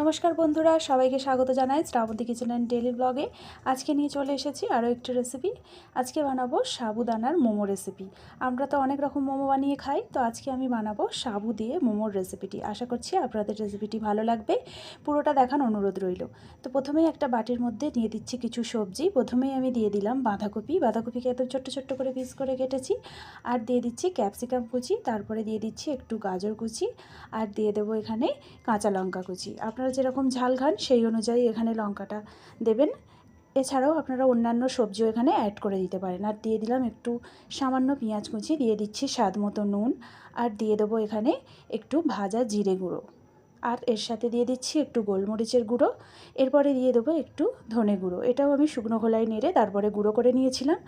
নমস্কার বন্ধুরা, সবাইকে স্বাগত জানাই শ্রাবন্তী কিচেন অ্যান্ড ডেলি ব্লগে আজকে নিয়ে চলে এসেছি আরও একটি রেসিপি আজকে বানাবো সাবুদানার মোমো রেসিপি আমরা তো অনেক রকম মোমো বানিয়ে খাই, তো আজকে আমি বানাবো সাবু দিয়ে মোমোর রেসিপিটি আশা করছি আপনাদের রেসিপিটি ভালো লাগবে। পুরোটা দেখার অনুরোধ রইল। তো প্রথমেই একটা বাটির মধ্যে দিয়ে দিচ্ছি কিছু সবজি। প্রথমেই আমি দিয়ে দিলাম বাঁধাকপি। বাঁধাকপিকে এত ছোট্ট ছোট্ট করে পিস করে কেটেছি। আর দিয়ে দিচ্ছি ক্যাপসিকাম কুচি। তারপরে দিয়ে দিচ্ছি একটু গাজর কুচি। আর দিয়ে দেবো এখানে কাঁচা লঙ্কা কুচি। আপনারা যেরকম ঝাল খান, সেই অনুযায়ী এখানে লঙ্কাটা দেবেন। এছাড়াও আপনারা অন্যান্য সবজিও এখানে অ্যাড করে দিতে পারেন। আর দিয়ে দিলাম একটু সামান্য পেঁয়াজ কুচি, দিয়ে দিচ্ছি স্বাদ মতো নুন। আর দিয়ে দেবো এখানে একটু ভাজা জিরে গুঁড়ো। আর এর সাথে দিয়ে দিচ্ছি একটু গোলমরিচের গুঁড়ো। এরপরে দিয়ে দেবো একটু ধনে গুঁড়ো। এটাও আমি শুকনো খোলায় নেড়ে তারপরে গুঁড়ো করে নিয়েছিলাম।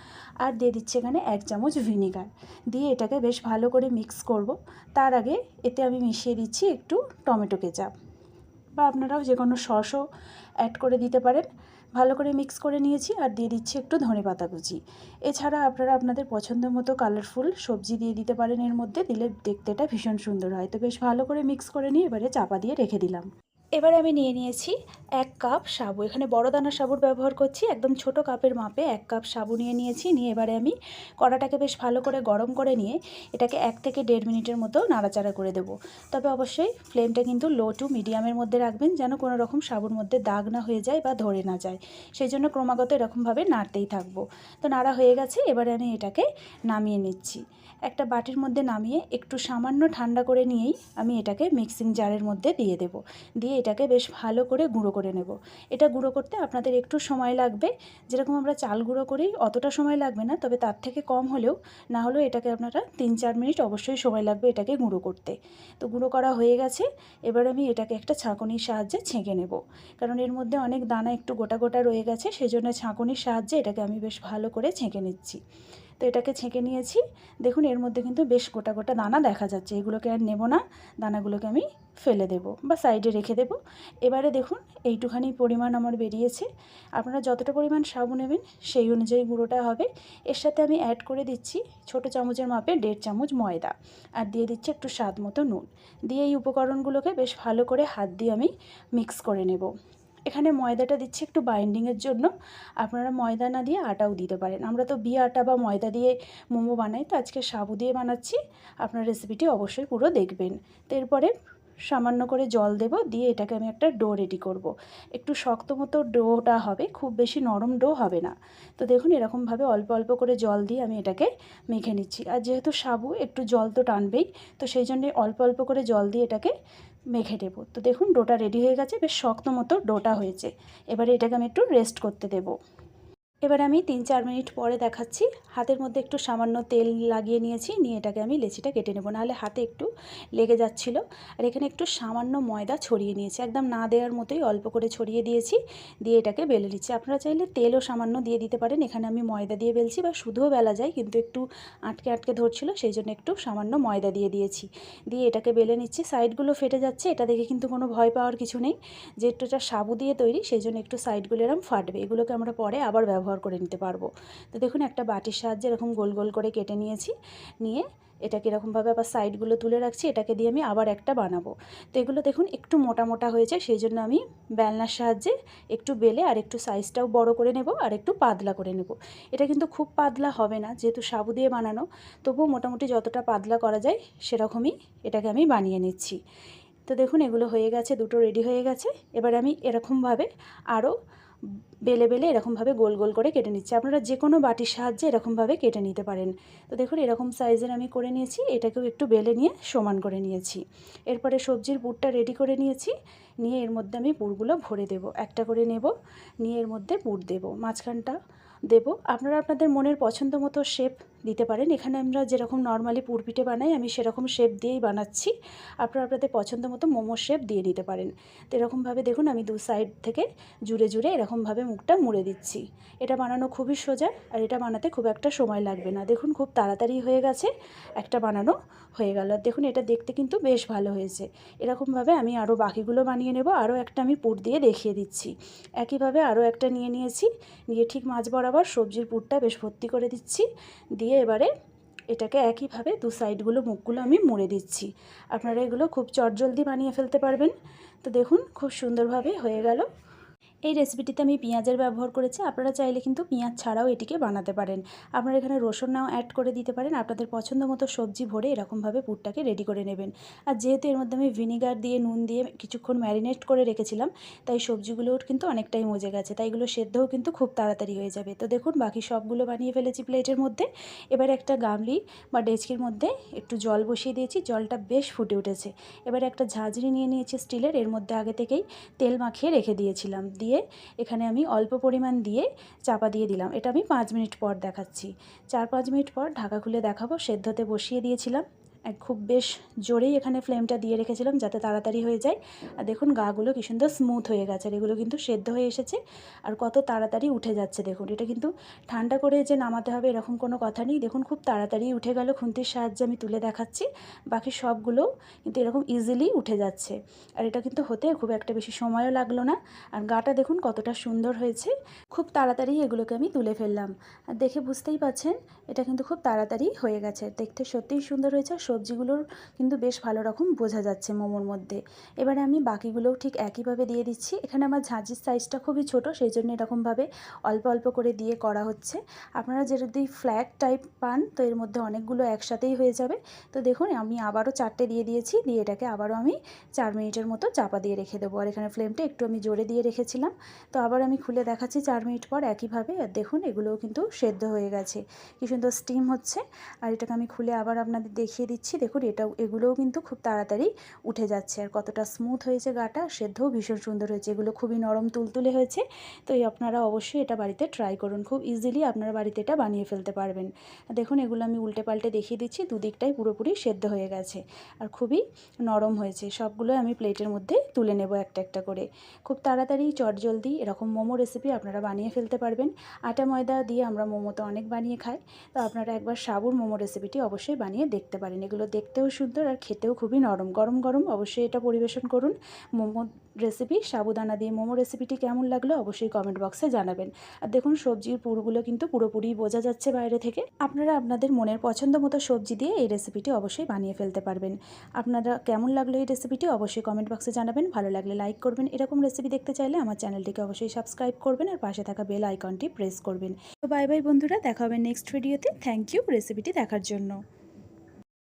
আর দিয়ে দিচ্ছি এখানে এক চামচ ভিনিগার। দিয়ে এটাকে বেশ ভালো করে মিক্স করব। তার আগে এতে আমি মিশিয়ে দিচ্ছি একটু টমেটো কেচাপ। বা আপনারাও যে কোনো সসও অ্যাড করে দিতে পারেন। ভালো করে মিক্স করে নিয়েছি আর দিয়ে দিচ্ছি একটু ধনে পাতা কুচি। এছাড়া আপনারা আপনাদের পছন্দ মতো কালারফুল সবজি দিয়ে দিতে পারেন এর মধ্যে, দিলে দেখতেটা ভীষণ সুন্দর হয়। তো বেশ ভালো করে মিক্স করে নিয়ে এবারে চাপা দিয়ে রেখে দিলাম। এবারে আমি নিয়ে নিয়েছি এক কাপ সাবু। এখানে বড় দানা সাবুর ব্যবহার করছি, একদম ছোট কাপের মাপে এক কাপ সাবু নিয়ে নিয়েছি। নিয়ে এবারে আমি কড়াটাকে বেশ ভালো করে গরম করে নিয়ে এটাকে এক থেকে দেড় মিনিটের মতো নাড়াচাড়া করে দেবো। তবে অবশ্যই ফ্লেমটা কিন্তু লো টু মিডিয়ামের মধ্যে রাখবেন, যেন কোনো রকম সাবুর মধ্যে দাগ না হয়ে যায় বা ধরে না যায়। সেই জন্য ক্রমাগত এরকমভাবে নাড়তেই থাকব। তো নাড়া হয়ে গেছে, এবারে আমি এটাকে নামিয়ে নিচ্ছি। একটা বাটির মধ্যে নামিয়ে একটু সামান্য ঠান্ডা করে নিয়েই আমি এটাকে মিক্সিং জারের মধ্যে দিয়ে দেব। দিয়ে এটাকে বেশ ভালো করে গুঁড়ো করে নেব। এটা গুঁড়ো করতে আপনাদের একটু সময় লাগবে। যেরকম আমরা চাল গুঁড়ো করি, অতটা সময় লাগবে না, তবে তার থেকে কম হলেও না হলেও এটাকে আপনারা তিন চার মিনিট অবশ্যই সময় লাগবে এটাকে গুঁড়ো করতে। তো গুঁড়ো করা হয়ে গেছে। এবার আমি এটাকে একটা ছাঁকুনির সাহায্যে ছেঁকে নেব। কারণ এর মধ্যে অনেক দানা একটু গোটা গোটা রয়ে গেছে সেই জন্য ছাঁকুনির সাহায্যে এটাকে আমি বেশ ভালো করে ছেঁকে নিচ্ছি। তো এটাকে ছেঁকে নিয়েছি। দেখুন, এর মধ্যে কিন্তু বেশ গোটা গোটা দানা দেখা যাচ্ছে। এগুলোকে আর নেব না। দানাগুলোকে আমি ফেলে দেব বা সাইডে রেখে দেব। এবারে দেখুন, এইটুখানি পরিমাণ আমার বেরিয়েছে। আপনারা যতটা পরিমাণ সাবু নেবেন, সেই অনুযায়ী গুঁড়োটা হবে। এর সাথে আমি অ্যাড করে দিচ্ছি ছোট চামচের মাপে দেড় চামচ ময়দা। আর দিয়ে দিচ্ছি একটু স্বাদ মতো নুন। দিয়ে এই উপকরণগুলোকে বেশ ভালো করে হাত দিয়ে আমি মিক্স করে নেব। এখানে ময়দাটা দিচ্ছি একটু বাইন্ডিংয়ের জন্য। আপনারা ময়দা না দিয়ে আটাও দিতে পারেন। আমরা তো বিয়ে আটা বা ময়দা দিয়ে মোমো বানাই, তো আজকে সাবু দিয়ে বানাচ্ছি। আপনার রেসিপিটি অবশ্যই পুরো দেখবেন। তো এরপরে সামান্য করে জল দেব, দিয়ে এটাকে আমি একটা ডো রেডি করব। একটু শক্ত মতো ডোটা হবে, খুব বেশি নরম ডো হবে না। তো দেখুন, এরকমভাবে অল্প অল্প করে জল দিয়ে আমি এটাকে মেখে নিচ্ছি। আর যেহেতু সাবু, একটু জল তো টানবেই, তো সেই জন্যে অল্প অল্প করে জল দিয়ে এটাকে মেখে দেবো তো দেখুন, ডোটা রেডি হয়ে গেছে, বেশ শক্ত মতো ডোটা হয়েছে। এবারে এটাকে আমি একটু রেস্ট করতে দেবো। এবার আমি তিন চার মিনিট পরে দেখাচ্ছি। হাতের মধ্যে একটু সামান্য তেল লাগিয়ে নিয়েছি, নিয়ে এটাকে আমি লেচিটা কেটে নেব। নাহলে হাতে একটু লেগে যাচ্ছিল। আর এখানে একটু সামান্য ময়দা ছড়িয়ে নিয়েছি। একদম না দেওয়ার মতোই অল্প করে ছড়িয়ে দিয়েছি, দিয়ে এটাকে বেলে নিচ্ছি। আপনারা চাইলে তেলও সামান্য দিয়ে দিতে পারেন। এখানে আমি ময়দা দিয়ে বেলছি বা শুধুও বেলা যায়, কিন্তু একটু আটকে আটকে ধরছিল, সেই জন্য একটু সামান্য ময়দা দিয়ে দিয়েছি। দিয়ে এটাকে বেলে নিচ্ছি। সাইডগুলো ফেটে যাচ্ছে, এটা দেখে কিন্তু কোনো ভয় পাওয়ার কিছু নেই। যেহেতু এটা সাবু দিয়ে তৈরি, সেই জন্য একটু সাইডগুলো এরম ফাটবে। এগুলোকে আমরা পরে আবার ব্যবহার ব্যবহার করে নিতে পারব। তো দেখুন, একটা বাটির সাহায্যে এরকম গোল গোল করে কেটে নিয়েছি। নিয়ে এটাকে এরকমভাবে আবার সাইডগুলো তুলে রাখছি, এটাকে দিয়ে আমি আবার একটা বানাবো। তো এগুলো দেখুন, একটু মোটা মোটা হয়েছে, সেই জন্য আমি বেলনার সাহায্যে একটু বেলে আর একটু সাইজটাও বড় করে নেব আর একটু পাতলা করে নেব। এটা কিন্তু খুব পাতলা হবে না, যেহেতু সাবু দিয়ে বানানো, তবুও মোটামুটি যতটা পাতলা করা যায়, সেরকমই এটাকে আমি বানিয়ে নিচ্ছি। তো দেখুন, এগুলো হয়ে গেছে, দুটো রেডি হয়ে গেছে। এবার আমি এরকমভাবে আরও বেলে বেলে এরকমভাবে গোল গোল করে কেটে নিচ্ছি। আপনারা যে কোনো বাটির সাহায্যে এরকমভাবে কেটে নিতে পারেন। তো দেখুন, এরকম সাইজের আমি করে নিয়েছি, এটাকেও একটু বেলে নিয়ে সমান করে নিয়েছি। এরপরে সবজির পুরটা রেডি করে নিয়েছি, নিয়ে এর মধ্যে আমি পুরগুলো ভরে দেব। একটা করে নেব, নিয়ে এর মধ্যে পুর দেব, মাঝখানটা দেব। আপনারা আপনাদের মনের পছন্দ মতো শেপ দিতে পারেন। এখানে আমরা যেরকম নর্মালি পুরপিঠে বানাই, আমি সেরকম শেপ দিয়েই বানাচ্ছি। আপনারা আপনাদের পছন্দ মতো মোমো শেপ দিয়ে দিতে পারেন। তো এরকমভাবে দেখুন, আমি দু সাইড থেকে জুড়ে জুড়ে এরকমভাবে মুখটা মুড়ে দিচ্ছি। এটা বানানো খুবই সোজা আর এটা বানাতে খুব একটা সময় লাগবে না। দেখুন খুব তাড়াতাড়ি হয়ে গেছে, একটা বানানো হয়ে গেল। দেখুন এটা দেখতে কিন্তু বেশ ভালো হয়েছে। এরকমভাবে আমি আরও বাকিগুলো বানিয়ে নেব, আরও একটা আমি পুর দিয়ে দেখিয়ে দিচ্ছি। একইভাবে আরও একটা নিয়ে নিয়েছি, নিয়ে ঠিক মাছ বরাবর সবজির পুরটা বেশ ভর্তি করে দিচ্ছি। দিয়ে এবারে এটাকে একইভাবে দু সাইডগুলো মুখগুলো আমি মুড়ে দিচ্ছি। আপনারা এগুলো খুব চটজলদি বানিয়ে ফেলতে পারবেন। তো দেখুন খুব সুন্দরভাবে হয়ে গেল। এই রেসিপিটিতে আমি পেঁয়াজের ব্যবহার করেছি। আপনারা চাইলে কিন্তু পেঁয়াজ ছাড়াও এটিকে বানাতে পারেন। আপনারা এখানে রসুন নাও অ্যাড করে দিতে পারেন। আপনাদের পছন্দ মতো সবজি ভরে এরকমভাবে পুরটাকে রেডি করে নেবেন। আর যেহেতু এর মধ্যে আমি ভিনিগার দিয়ে, নুন দিয়ে কিছুক্ষণ ম্যারিনেট করে রেখেছিলাম, তাই সবজিগুলোও কিন্তু অনেকটাই মজে গেছে। তাই এগুলো সেদ্ধও কিন্তু খুব তাড়াতাড়ি হয়ে যাবে। তো দেখুন, বাকি সবগুলো বানিয়ে ফেলেছি প্লেটের মধ্যে। এবার একটা গামলি বা ডেচকির মধ্যে একটু জল বসিয়ে দিয়েছি। জলটা বেশ ফুটে উঠেছে। এবার একটা ঝাঁঝরি নিয়ে নিয়েছি স্টিলের। এর মধ্যে আগে থেকেই তেল মাখিয়ে রেখে দিয়েছিলাম। দিয়ে এখানে আমি অল্প পরিমাণ দিয়ে চাপা দিয়ে দিলাম। এটা আমি পাঁচ মিনিট পর দেখাচ্ছি। চার পাঁচ মিনিট পর ঢাকা খুলে দেখাবো। সেদ্ধতে বসিয়ে দিয়েছিলাম। খুব বেশ জোরেই এখানে ফ্লেমটা দিয়ে রেখেছিলাম যাতে তাড়াতাড়ি হয়ে যায়। আর দেখুন গাগুলো কি সুন্দর স্মুথ হয়ে গেছে আর এগুলো কিন্তু সেদ্ধ হয়ে এসেছে। আর কত তাড়াতাড়ি উঠে যাচ্ছে দেখুন, এটা কিন্তু ঠান্ডা করে যে নামাতে হবে এরকম কোনো কথা নেই। দেখুন খুব তাড়াতাড়ি উঠে গেল, খুন্তির সাহায্যে আমি তুলে দেখাচ্ছি। বাকি সবগুলো কিন্তু এরকম ইজিলি উঠে যাচ্ছে। আর এটা কিন্তু হতে খুব একটা বেশি সময়ও লাগল না। আর গাটা দেখুন কতটা সুন্দর হয়েছে। খুব তাড়াতাড়ি এগুলোকে আমি তুলে ফেললাম। আর দেখে বুঝতেই পাচ্ছেন, এটা কিন্তু খুব তাড়াতাড়ি হয়ে গেছে। দেখতে সত্যিই সুন্দর হয়েছে আর সবজিগুলোর কিন্তু বেশ ভালো রকম বোঝা যাচ্ছে মোমোর মধ্যে। এবারে আমি বাকিগুলোও ঠিক একইভাবে দিয়ে দিচ্ছি। এখানে আমার ঝাঁঝির সাইজটা খুবই ছোট সেই জন্য এরকমভাবে অল্প অল্প করে দিয়ে করা হচ্ছে। আপনারা যদি ফ্ল্যাট টাইপ পান, তো এর মধ্যে অনেকগুলো একসাথেই হয়ে যাবে। তো দেখুন, আমি আবারও চারটে দিয়ে দিয়েছি, দিয়ে এটাকে আবারও আমি চার মিনিটের মতো চাপা দিয়ে রেখে দেবো। আর এখানে ফ্লেমটা একটু আমি জোরে দিয়ে রেখেছিলাম। তো আবার আমি খুলে দেখাচ্ছি চার মিনিট পর একইভাবে। আর দেখুন, এগুলোও কিন্তু সেদ্ধ হয়ে গেছে। কি সুন্দর স্টিম হচ্ছে। আর এটাকে আমি খুলে আবার আপনাদের দেখিয়ে দিচ্ছি। দেখুন, এটাও, এগুলোও কিন্তু খুব তাড়াতাড়ি উঠে যাচ্ছে। আর কতটা স্মুথ হয়েছে গাটা, সেদ্ধও ভীষণ সুন্দর হয়েছে। এগুলো খুবই নরম তুলতুলে হয়েছে। তো এই আপনারা অবশ্যই এটা বাড়িতে ট্রাই করুন। খুব ইজিলি আপনারা বাড়িতে এটা বানিয়ে ফেলতে পারবেন। দেখুন, এগুলো আমি উল্টে পাল্টে দেখিয়ে দিচ্ছি। দুদিকটাই পুরোপুরি সেদ্ধ হয়ে গেছে। আর খুবই নরম হয়েছে। সবগুলো আমি প্লেটের মধ্যে তুলে নেব একটা একটা করে। খুব তাড়াতাড়ি চটজলদি এরকম মোমো রেসিপি আপনারা বানিয়ে ফেলতে পারবেন। আটা ময়দা দিয়ে আমরা মোমো তো অনেক বানিয়ে খাই। তো আপনারা একবার সাবুর মোমো রেসিপিটি অবশ্যই বানিয়ে দেখতে পারেন। এগুলো দেখতেও সুন্দর আর খেতেও খুবই নরম। গরম গরম, অবশ্যই এটা পরিবেশন করুন। মোমো রেসিপি সাবুদানা দিয়ে মোমো রেসিপিটি কেমন লাগল অবশ্যই কমেন্ট বক্সে জানাবেন। আর দেখুন, সবজির পুরগুলো কিন্তু পুরোপুরি বোঝা যাচ্ছে বাইরে থেকে। আপনারা আপনাদের মনের পছন্দ মতো সবজি দিয়ে এই রেসিপিটি অবশ্যই বানিয়ে ফেলতে পারবেন। আপনারা কেমন লাগল এই রেসিপিটি অবশ্যই কমেন্ট বক্সে জানাবেন। ভালো লাগলে লাইক করবেন। এরকম রেসিপি দেখতে চাইলে আমার চ্যানেলটিকে অবশ্যই সাবস্ক্রাইব করবেন আর পাশে থাকা বেল আইকনটি প্রেস করবেন। তো বাই বাই বন্ধুরা, দেখা হবে নেক্সট ভিডিওতে থ্যাংক ইউ রেসিপিটি দেখার জন্য।